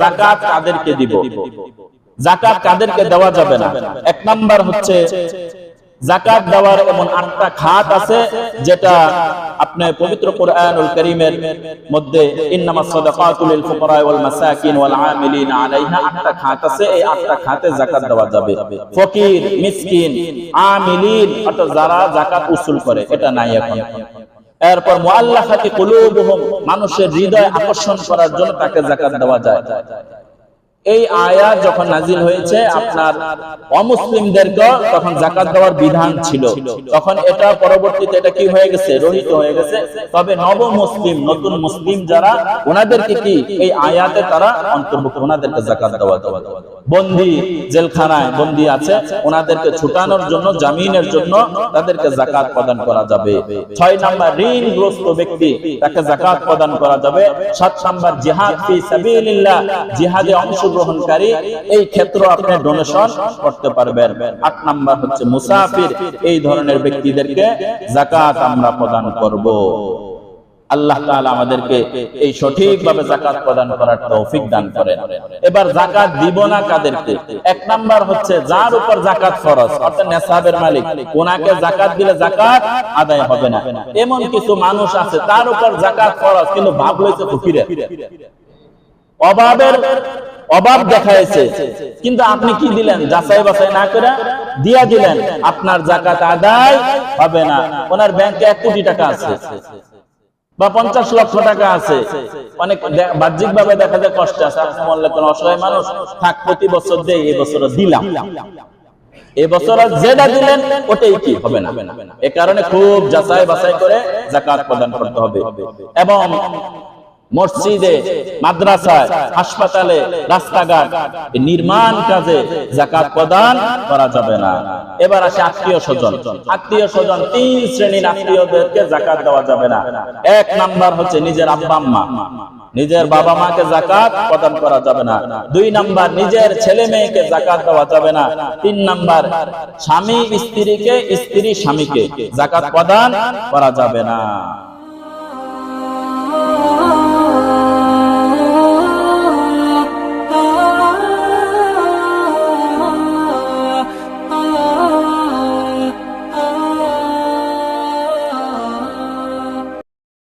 জাকাত কাদেরকে দিব? জাকাত কাদেরকে দেওয়া যাবে না। এক নাম্বার হচ্ছে জাকাত দেওয়ার এমন আটটা খাত আছে যেটা আপনি পবিত্র কোরআনুল কারীমের মধ্যে ফুকারা ওয়াল মাসাকিন ওয়াল আমিলিন আলাইহা আটটা খাত আছে। এই আটটা খাতে জাকাত দেওয়া যাবে। ফকির, মিসকিন, আমিলিন, অর্থাৎ যারা জাকাত উসুল করে, এটা নাই এখন। এরপর মুআল্লাফাতি কুলুবুহুম মানুষের হৃদয় আকর্ষণ করার জন্য তাকে জাকাত দেওয়া যায়। এই আয়াত যখন নাজিল হয়েছে, আপনার অমুসলিমদেরকে তখন জাকাত দেওয়ার বিধান ছিল। তখন এটা পরবর্তীতে এটা কি হয়ে গেছে? রহিত হয়ে গেছে। তবে নব মুসলিম নতুন মুসলিম যারা, ওনাদেরকে কি এই আয়াতে তারা অন্তর্ভুক্ত? ওনাদেরকে জাকাত দেওয়া দেওয়া বন্দি জেলখানায় বন্দি আছে, ওনাদেরকে ছুটানোর জন্য, জামিনের জন্য তাদেরকে জাকাত প্রদান করা যাবে। ছয় নাম্বার, ঋণগ্রস্ত ব্যক্তি, তাকে জাকাত প্রদান করা যাবে। সাত নাম্বার, জিহাদ ফি সাবিলিল্লাহ, জিহাদে অংশগ্রহণকারী এই ক্ষেত্র আপনি ডোনেশন করতে পারবেন। আট নাম্বার হচ্ছে মুসাফির। এই ধরনের ব্যক্তিদেরকে জাকাত আমরা প্রদান করব। আল্লাহ তাআলা আমাদেরকে এই সঠিকভাবে জাকাত প্রদান করার তৌফিক দান করেন। এবার জাকাত দিব না কাদেরকে? এক নাম্বার হচ্ছে যার উপর জাকাত ফরজ, অর্থাৎ নেসাবের মালিক, ওনাকে জাকাত দিলে জাকাত আদায় হবে না। এমন কিছু মানুষ আছে, তার উপর জাকাত ফরজ, কিন্তু ভাব হয়েছে ফকিরের। অভাবের অভাব দেখাইছে। কিন্তু আপনি কি দিলেন? যাচাই বাছাই না করে দিয়া দিলেন। আপনার জাকাত আদায় হবে না। ওনার ব্যাংকে এক কোটি টাকা আছে বা পঞ্চাশ লক্ষ টাকা আছে। অনেক বাহ্যিক ভাবে দেখা যায় কষ্ট আছে। আপনি কোন অসহায় মানুষ থাক, প্রতি বছর দেয় এই বছর দিলাম। এবছর যেটা দিলেন, ওটাই কি? হবে না। এ কারণে খুব যাচাই বাছাই করে জাকাত প্রদান করতে হবে। এবং মসজিদে, মাদ্রাসায়, হাসপাতালে, রাস্তাঘাট নির্মাণ কাজে জাকাত প্রদান করা যাবে না। এবার আসে আত্মীয় স্বজন। আত্মীয় স্বজন তিন শ্রেণির আত্মীয়দেরকে জাকাত দেওয়া যাবে না। এক নাম্বার হচ্ছে নিজের আব্বা, আম্মা। নিজের বাবা, মাকে জাকাত প্রদান করা যাবে না। দুই নাম্বার নিজের ছেলে, মেয়েকে জাকাত দেওয়া যাবে না। তিন নাম্বার স্বামী, স্ত্রীকে, স্ত্রী, স্বামীকে জাকাত প্রদান করা যাবে না।